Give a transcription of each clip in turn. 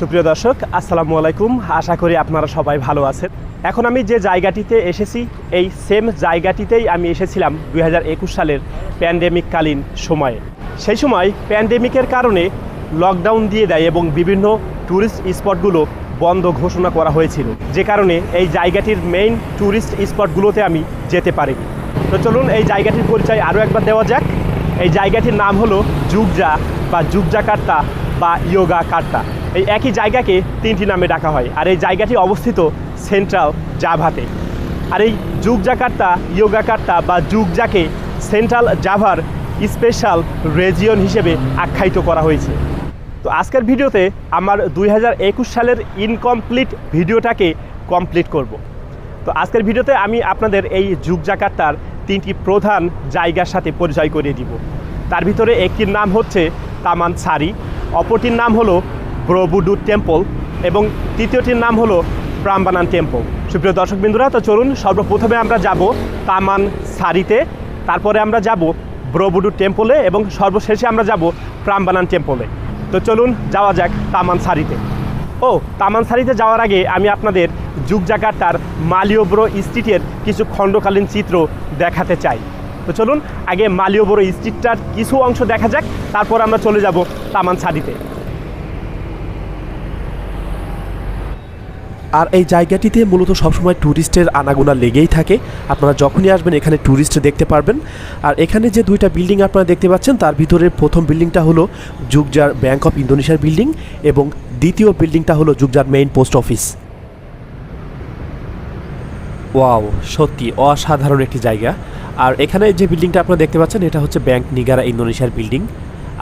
সুপ্রিয় দর্শক, আসসালামু আলাইকুম। আশা করি আপনারা সবাই ভালো আছেন। এখন আমি যে জায়গাটিতে এসেছি, এই সেম জায়গাটিতেই আমি এসেছিলাম দু হাজার একুশ সালের প্যান্ডেমিককালীন সময়ে। সেই সময় প্যান্ডেমিকের কারণে লকডাউন দিয়ে দেয় এবং বিভিন্ন ট্যুরিস্ট স্পটগুলো বন্ধ ঘোষণা করা হয়েছিল। যে কারণে এই জায়গাটির মেইন ট্যুরিস্ট স্পটগুলোতে আমি যেতে পারিনি। তো চলুন এই জায়গাটির পরিচয় আরও একবার দেওয়া যাক। এই জায়গাটির নাম হলো জুগজা বা জুগজা কার্তা বা ইয়োগা কার্তা এই একই জায়গাকে তিনটি নামে ডাকা হয়। আর এই জায়গাটি অবস্থিত সেন্ট্রাল জাভাতে। আর এই জুগজাকার্তা ইয়োগাকার্তা বা যুগ জুগজাকে সেন্ট্রাল জাভার স্পেশাল রেজিয়ন হিসেবে আখ্যায়িত করা হয়েছে। তো আজকের ভিডিওতে আমার দুই হাজার একুশ সালের ইনকমপ্লিট ভিডিওটাকে কমপ্লিট করব। তো আজকের ভিডিওতে আমি আপনাদের এই জুগজাকার্তার তিনটি প্রধান জায়গার সাথে পরিচয় করিয়ে দিব। তার ভিতরে একটির নাম হচ্ছে তামান সারি অপরটির নাম হলো ব্রবুডু টেম্পল এবং তৃতীয়টির নাম হলো প্রাম্বানান টেম্পল। সুপ্রিয় দর্শক বিন্দুরা তো চলুন সর্বপ্রথমে আমরা যাব তামান সারিতে, তারপরে আমরা যাব ব্রবুডু টেম্পলে এবং সর্বশেষে আমরা যাব প্রাম্বানান টেম্পলে। তো চলুন যাওয়া যাক তামান সারিতে। ও তামান সারিতে যাওয়ার আগে আমি আপনাদের যুগজাকার্তার মালিওব্রো স্ট্রিটের কিছু খণ্ডকালীন চিত্র দেখাতে চাই। তো চলুন আগে মালিওব্রো স্ট্রিটটার কিছু অংশ দেখা যাক, তারপর আমরা চলে যাব তামান সারিতে। আর এই জায়গাটিতে মূলত সবসময় ট্যুরিস্টের আনাগোনা লেগেই থাকে। আপনারা যখনই আসবেন, এখানে ট্যুরিস্ট দেখতে পারবেন। আর এখানে যে দুইটা বিল্ডিং আপনারা দেখতে পাচ্ছেন, তার ভিতরে প্রথম বিল্ডিংটা হলো যুগজার ব্যাংক অফ ইন্দোনেশিয়ার বিল্ডিং এবং দ্বিতীয় বিল্ডিংটা হলো জুগজার মেইন পোস্ট অফিস। ওয়াও, সত্যি অসাধারণ একটি জায়গা। আর এখানে যে বিল্ডিংটা আপনারা দেখতে পাচ্ছেন, এটা হচ্ছে ব্যাংক নিগারা ইন্দোনেশিয়ার বিল্ডিং।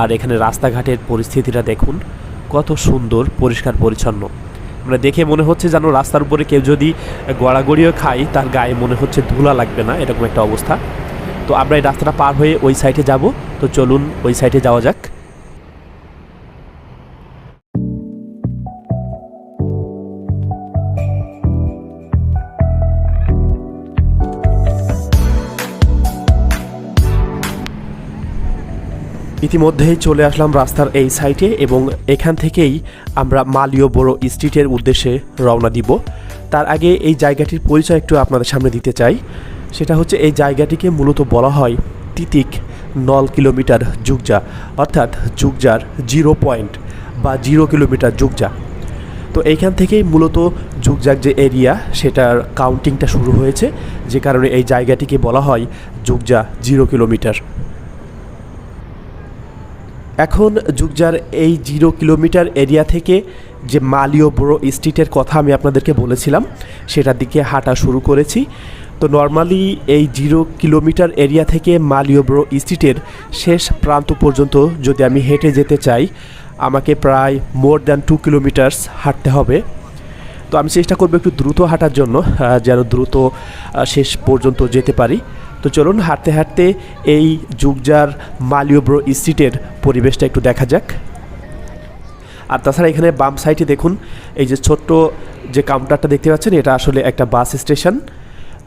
আর এখানে রাস্তাঘাটের পরিস্থিতিটা দেখুন, কত সুন্দর, পরিষ্কার, পরিচ্ছন্ন। মানে দেখে মনে হচ্ছে যেন রাস্তার উপরে কেউ যদি গড়াগড়িও খায়, তার গায়ে মনে হচ্ছে ধুলা লাগবে না, এরকম একটা অবস্থা। তো আমরা এই রাস্তাটা পার হয়ে ওই সাইডে যাব। তো চলুন ওই সাইডে যাওয়া যাক। ইতিমধ্যেই চলে আসলাম রাস্তার এই সাইটে এবং এখান থেকেই আমরা মালিও বড় স্ট্রিটের উদ্দেশ্যে রওনা দিব। তার আগে এই জায়গাটির পরিচয় একটু আপনাদের সামনে দিতে চাই। সেটা হচ্ছে এই জায়গাটিকে মূলত বলা হয় তিতিক নল কিলোমিটার যুগজা, অর্থাৎ যুগজার জিরো পয়েন্ট বা জিরো কিলোমিটার যুগজা। তো এইখান থেকেই মূলত যুগজাগ যে এরিয়া, সেটার কাউন্টিংটা শুরু হয়েছে, যে কারণে এই জায়গাটিকে বলা হয় যুগজা জিরো কিলোমিটার। এখন যুগজার এই জিরো কিলোমিটার এরিয়া থেকে যে মালিও ব্রো স্ট্রিটের কথা আমি আপনাদেরকে বলেছিলাম, সেটার দিকে হাঁটা শুরু করেছি। তো নর্মালি এই জিরো কিলোমিটার এরিয়া থেকে মালিও ব্রো স্ট্রিটের শেষ প্রান্ত পর্যন্ত যদি আমি হেঁটে যেতে চাই, আমাকে প্রায় মোর দ্যান টু কিলোমিটার্স হাঁটতে হবে। তো আমি চেষ্টা করব একটু দ্রুত হাঁটার জন্য যেন দ্রুত শেষ পর্যন্ত যেতে পারি। তো চলুন হাঁটতে হাঁটতে এই যুগজার মালিওব্রো স্ট্রিটের পরিবেশটা একটু দেখা যাক। আর তাছাড়া এখানে বাম সাইডে দেখুন, এই যে ছোট্ট যে কাউন্টারটা দেখতে পাচ্ছেন, এটা আসলে একটা বাস স্টেশন।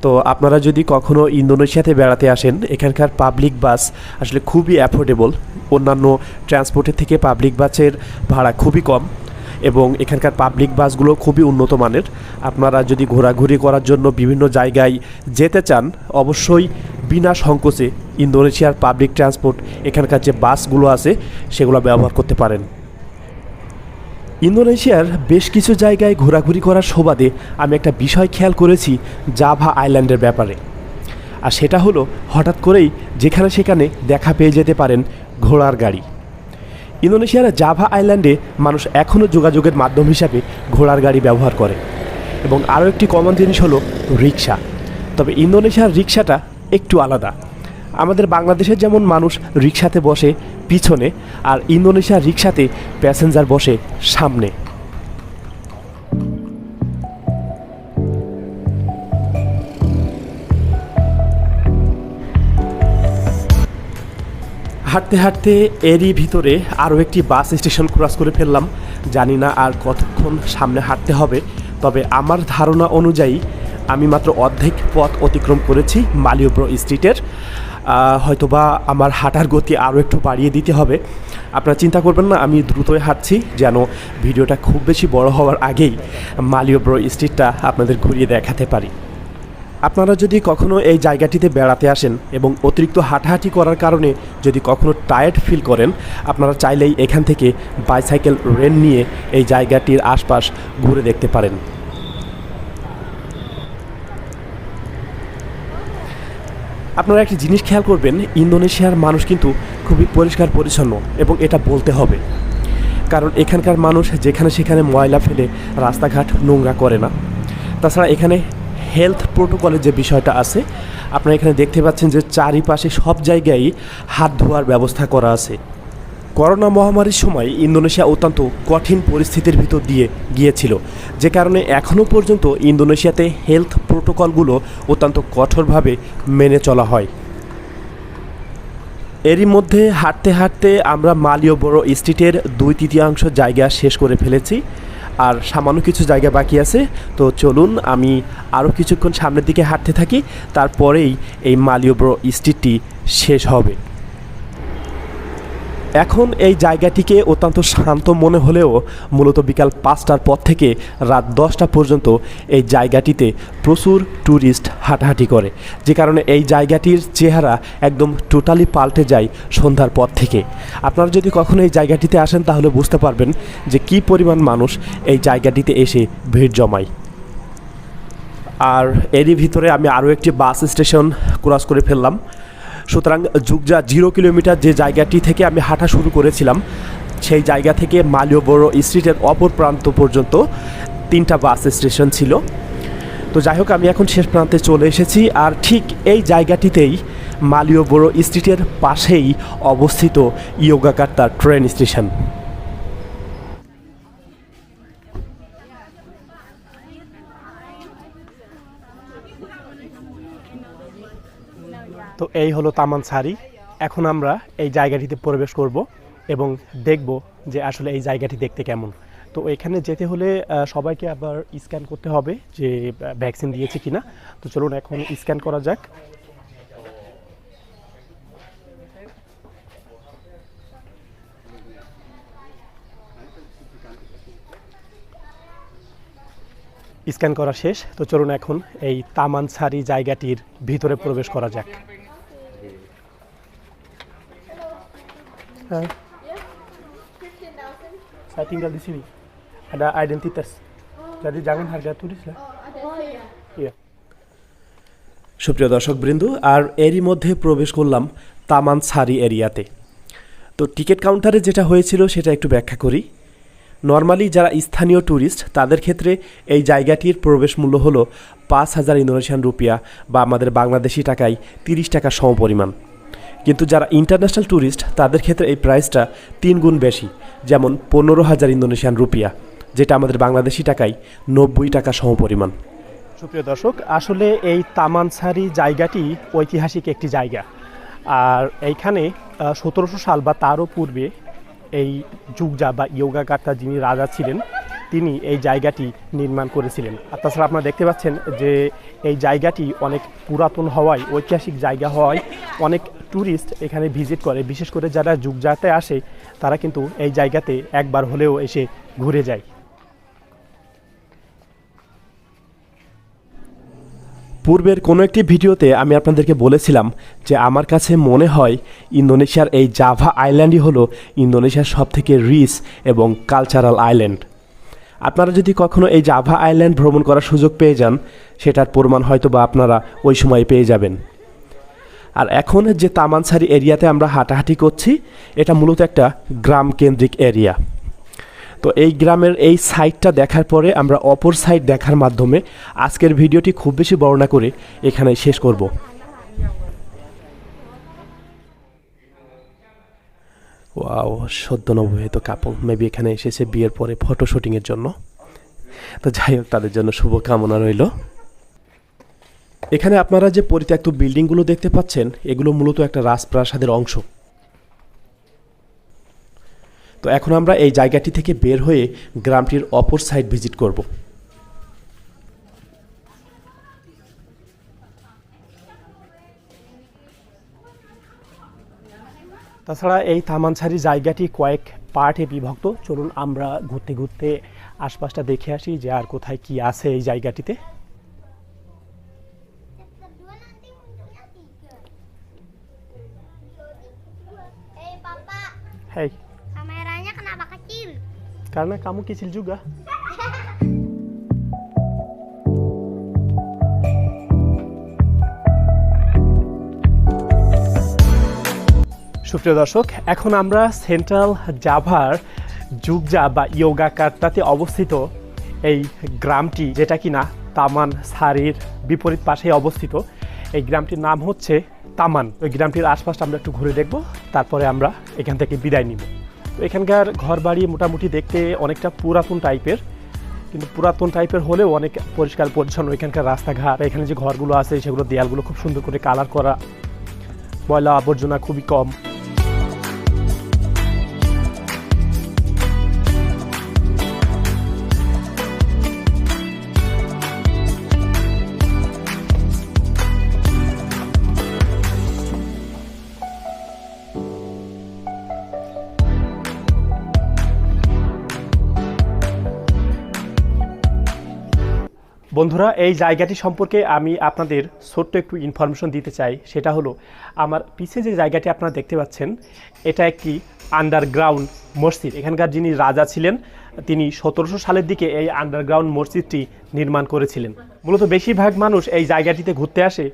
তো আপনারা যদি কখনো ইন্দোনেশিয়াতে বেড়াতে আসেন, এখানকার পাবলিক বাস আসলে খুবই অ্যাফোর্ডেবল। অন্যান্য ট্রান্সপোর্টের থেকে পাবলিক বাসের ভাড়া খুবই কম। এবং এখানকার পাবলিক বাসগুলো খুবই উন্নত মানের। আপনারা যদি ঘোরাঘুরি করার জন্য বিভিন্ন জায়গায় যেতে চান, অবশ্যই বিনা সংকোচে ইন্দোনেশিয়ার পাবলিক ট্রান্সপোর্ট এখানকার যে বাসগুলো আছে, সেগুলো ব্যবহার করতে পারেন। ইন্দোনেশিয়ার বেশ কিছু জায়গায় ঘোরাঘুরি করার সুবাদে আমি একটা বিষয় খেয়াল করেছি জাভা আইল্যান্ডের ব্যাপারে। আর সেটা হলো, হঠাৎ করেই যেখানে সেখানে দেখা পেয়ে যেতে পারেন ঘোড়ার গাড়ি। ইন্দোনেশিয়ার জাভা আইল্যান্ডে মানুষ এখনও যোগাযোগের মাধ্যম হিসাবে ঘোড়ার গাড়ি ব্যবহার করে। এবং আরও একটি কমন জিনিস হলো রিক্সা তবে ইন্দোনেশিয়ার রিক্সাটা একটু আলাদা। আমাদের বাংলাদেশের যেমন মানুষ রিক্সাতে বসে পিছনে, আর ইন্দোনেশিয়ার রিক্সাতে প্যাসেঞ্জার বসে সামনে। হাঁটতে হাঁটতে এরই ভিতরে আরও একটি বাস স্টেশন ক্রস করে ফেললাম। জানি না আর কতক্ষণ সামনে হাঁটতে হবে, তবে আমার ধারণা অনুযায়ী আমি মাত্র অর্ধেক পথ অতিক্রম করেছি মালিয়ব্র স্ট্রিটের। হয়তোবা আমার হাঁটার গতি আরও একটু বাড়িয়ে দিতে হবে। আপনারা চিন্তা করবেন না, আমি দ্রুতই হাঁটছি, যেন ভিডিওটা খুব বেশি বড় হওয়ার আগেই মালিয়ব্র স্ট্রিটটা আপনাদের ঘুরিয়ে দেখাতে পারি। আপনারা যদি কখনো এই জায়গাটিতে বেড়াতে আসেন এবং অতিরিক্ত হাঁটাহাঁটি করার কারণে যদি কখনো টায়ার্ড ফিল করেন, আপনারা চাইলেই এখান থেকে বাইসাইকেল রেন নিয়ে এই জায়গাটির আশপাশ ঘুরে দেখতে পারেন। আপনারা একটি জিনিস খেয়াল করবেন, ইন্দোনেশিয়ার মানুষ কিন্তু খুবই পরিষ্কার পরিচ্ছন্ন এবং এটা বলতে হবে। কারণ এখানকার মানুষ যেখানে সেখানে ময়লা ফেলে রাস্তাঘাট নোংরা করে না। তাছাড়া এখানে হেলথ প্রোটোকলের যে বিষয়টা আছে, আপনারা এখানে দেখতে পাচ্ছেন যে চারিপাশে সব জায়গায় হাত ধোয়ার ব্যবস্থা করা আছে। করোনা মহামারীর সময় ইন্দোনেশিয়া অত্যন্ত কঠিন পরিস্থিতির ভিতর দিয়ে গিয়েছিল। যে কারণে এখনও পর্যন্ত ইন্দোনেশিয়াতে হেলথ প্রোটোকলগুলো অত্যন্ত কঠোরভাবে মেনে চলা হয়। এরই মধ্যে হাঁটতে হাঁটতে আমরা মালিও বড় স্ট্রিটের দুই তৃতীয়াংশ জায়গা শেষ করে ফেলেছি। আর সামান্য কিছু জায়গা বাকি আছে। তো চলুন আমি আরও কিছুক্ষণ সামনের দিকে হাঁটতে থাকি, তারপরেই এই মালিও বড় স্ট্রিটটি শেষ হবে। এখন এই জায়গাটিকে অত্যন্ত শান্ত মনে হলেও মূলত বিকাল পাঁচটার পর থেকে রাত দশটা পর্যন্ত এই জায়গাটিতে প্রচুর ট্যুরিস্ট হাঁটাহাঁটি করে, যে কারণে এই জায়গাটির চেহারা একদম টোটালি পাল্টে যায় সন্ধ্যার পর থেকে। আপনারা যদি কখনো এই জায়গাটিতে আসেন তাহলে বুঝতে পারবেন যে কী পরিমাণ মানুষ এই জায়গাটিতে এসে ভিড় জমায়। আর এরই ভিতরে আমি আরও একটি বাস স্টেশন ক্রস করে ফেললাম। সুতরাং যুগজা জিরো কিলোমিটার যে জায়গাটি থেকে আমি হাঁটা শুরু করেছিলাম, সেই জায়গা থেকে মালীয় বড় স্ট্রিটের অপর প্রান্ত পর্যন্ত তিনটা বাস স্টেশন ছিল। তো যাই হোক, আমি এখন শেষ প্রান্তে চলে এসেছি আর ঠিক এই জায়গাটিতেই মালীয় বড় স্ট্রিটের পাশেই অবস্থিত ইয়োগাকার্তার ট্রেন স্টেশন। তো এই হলো তামান সারি এখন আমরা এই জায়গাটিতে প্রবেশ করব এবং দেখব যে আসলে এই জায়গাটি দেখতে কেমন। তো এখানে যেতে হলে সবাইকে আবার স্ক্যান করতে হবে যে ভ্যাকসিন দিয়েছে কিনা। তো চলুন এখন স্ক্যান করা যাক। স্ক্যান করা শেষ। তো চলুন এখন এই তামান তামানসারি জায়গাটির ভিতরে প্রবেশ করা যাক। Hai. Saya tinggal di sini. Ada identitas. Jadi jangan harga turis lah. Iya. সুপ্রিয় দর্শকবৃন্দ আর এরই মধ্যে প্রবেশ করলাম তামান সারি এরিয়াতে তো টিকিট কাউন্টারে যেটা হয়েছিল সেটা একটু ব্যাখ্যা করি নর্মালি যারা স্থানীয় ট্যুরিস্ট তাদের ক্ষেত্রে এই জায়গাটির প্রবেশ মূল্য হলো পাঁচ হাজার ইন্দোনেশিয়ান রুপিয়া বা আমাদের বাংলাদেশি টাকায় তিরিশ টাকা সমপরিমাণ কিন্তু যারা ইন্টারন্যাশনাল ট্যুরিস্ট তাদের ক্ষেত্রে এই প্রাইসটা তিন গুণ বেশি, যেমন পনেরো হাজার ইন্দোনেশিয়ান রুপিয়া, যেটা আমাদের বাংলাদেশি টাকায় নব্বই টাকা সমপরিমাণ। সুপ্রিয় দর্শক, আসলে এই তামানসারি জায়গাটি ঐতিহাসিক একটি জায়গা। আর এইখানে সতেরোশো সাল বা তারও পূর্বে এই যুগজা বা ইয়োগাকার্তা যিনি রাজা ছিলেন, তিনি এই জায়গাটি নির্মাণ করেছিলেন। আর তাছাড়া আপনারা দেখতে পাচ্ছেন যে এই জায়গাটি অনেক পুরাতন হওয়ায়, ঐতিহাসিক জায়গা হওয়ায় অনেক ট্যুরিস্ট এখানে ভিজিট করে, বিশেষ করে যারা যুগজাতে আসে, তারা কিন্তু এই জায়গাতে একবার হলেও এসে ঘুরে যায়। পূর্বের কোনো একটি ভিডিওতে আমি আপনাদেরকে বলেছিলাম যে আমার কাছে মনে হয় ইন্দোনেশিয়ার এই জাভা আইল্যান্ডই হলো ইন্দোনেশিয়ার সবথেকে রিচ এবং কালচারাল আইল্যান্ড আপনারা যদি কখনো এই জাভা আইল্যান্ড ভ্রমণ করার সুযোগ পেয়ে যান, সেটার প্রমাণ হয়তো বা আপনারা ওই সময় পেয়ে যাবেন। আর এখন যে তামানসারি এরিয়াতে আমরা হাঁটাহাঁটি করছি, এটা মূলত একটা গ্রাম কেন্দ্রিক এরিয়া। তো এই গ্রামের এই সাইডটা দেখার পরে আমরা অপর সাইড দেখার মাধ্যমে আজকের ভিডিওটি খুব বেশি বর্ণনা করে এখানে শেষ করব। ওয়াও, সদ্য নবহিত কাপল। মেবি এখানে এসেছে বিয়ের পরে ফটো শুটিংয়ের জন্য। তো যাই হোক, তাদের জন্য শুভকামনা রইল। এখানে আপনারা যে পরিত্যক্ত বিল্ডিংগুলো দেখতে পাচ্ছেন, এগুলো মূলত একটা রাজপ্রাসাদের অংশ। তো এখন আমরা এই জায়গাটি থেকে বের হয়ে গ্রামটির অপর সাইড ভিজিট করব। তাছাড়া এই থামানছাড়ি জায়গাটি কয়েক পার্টে বিভক্ত। চলুন আমরা ঘুরতে ঘুরতে আশপাশটা দেখে আসি যে আর কোথায় কি আছে এই জায়গাটিতে। হ্যাঁ kameranya kenapa kecil? karena kamu kecil juga. সুপ্রিয় দর্শক এখন আমরা সেন্ট্রাল জাভার জুগজা বা ইয়োগাকার্তাতে অবস্থিত এই গ্রামটি যেটা কিনা তামান সারির বিপরীত পাশে অবস্থিত। এই গ্রামটির নাম হচ্ছে তামান। ওই গ্রামটির আশপাশটা আমরা একটু ঘুরে দেখব। তারপরে আমরা এখান থেকে বিদায় নিব। তো এখানকার ঘরবাড়ি মোটামুটি দেখতে অনেকটা পুরাতন টাইপের, কিন্তু পুরাতন টাইপের হলেও অনেক পরিষ্কার পরিচ্ছন্ন এখানকার রাস্তাঘাট, এখানে যে ঘরগুলো আছে সেগুলো দেয়ালগুলো খুব সুন্দর করে কালার করা, ময়লা আবর্জনা খুবই কম। বন্ধুরা, এই জায়গাটি সম্পর্কে আমি আপনাদের ছোট্ট একটু ইনফরমেশন দিতে চাই। সেটা হলো, আমার পিছে যে জায়গাটি আপনারা দেখতে পাচ্ছেন, এটা একটি আন্ডারগ্রাউন্ড মসজিদ। এখানকার যিনি রাজা ছিলেন, তিনি সতেরোশো সালের দিকে এই আন্ডারগ্রাউন্ড মসজিদটি নির্মাণ করেছিলেন। মূলত বেশিরভাগ মানুষ এই জায়গাটিতে ঘুরতে আসে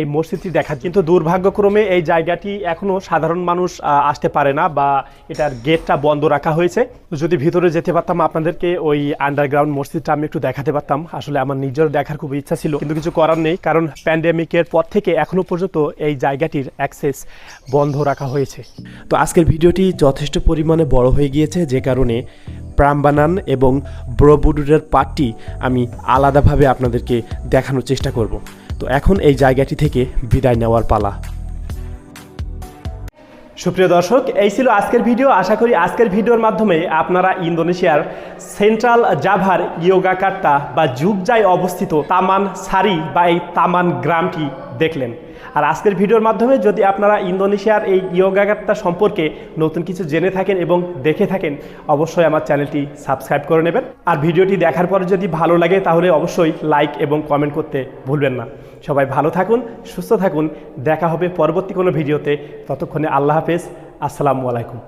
এই মসজিদটি দেখার কিন্তু দুর্ভাগ্যক্রমে এই জায়গাটি এখনও সাধারণ মানুষ আসতে পারে না বা এটার গেটটা বন্ধ রাখা হয়েছে। যদি ভিতরে যেতে পারতাম আপনাদেরকে ওই আন্ডারগ্রাউন্ড মসজিদটা আমি একটু দেখাতে পারতাম। আসলে আমার নিজের দেখার খুব ইচ্ছা ছিল, কিন্তু কিছু করার নেই, কারণ প্যান্ডেমিকের পর থেকে এখনও পর্যন্ত এই জায়গাটির অ্যাক্সেস বন্ধ রাখা হয়েছে। তো আজকের ভিডিওটি যথেষ্ট পরিমাণে বড় হয়ে গিয়েছে, যে কারণে প্রাম্বানান এবং ব্রবুডুরের পার্টটি আমি আলাদাভাবে আপনাদেরকে দেখানোর চেষ্টা করব। তো এখন এই জায়গাটি থেকে বিদায় নেওয়ার পালা। সুপ্রিয় দর্শক, এই ছিল আজকের ভিডিও। আশা করি আজকের ভিডিওর মাধ্যমে আপনারা ইন্দোনেশিয়ার সেন্ট্রাল জাভার ইয়োগাকার্তা বা যুগজায় অবস্থিত তামান সারি বা এই তামান গ্রামটি দেখলেন। আর আজকের ভিডিওর মাধ্যমে যদি আপনারা ইন্দোনেশিয়ার এই ইয়োগাগারটা সম্পর্কে নতুন কিছু জেনে থাকেন এবং দেখে থাকেন, অবশ্যই আমার চ্যানেলটি সাবস্ক্রাইব করে নেবেন। আর ভিডিওটি দেখার পরে যদি ভালো লাগে, তাহলে অবশ্যই লাইক এবং কমেন্ট করতে ভুলবেন না। সবাই ভালো থাকুন, সুস্থ থাকুন। দেখা হবে পরবর্তী কোনো ভিডিওতে। ততক্ষণে আল্লাহ হাফেজ। আসসালামু আলাইকুম।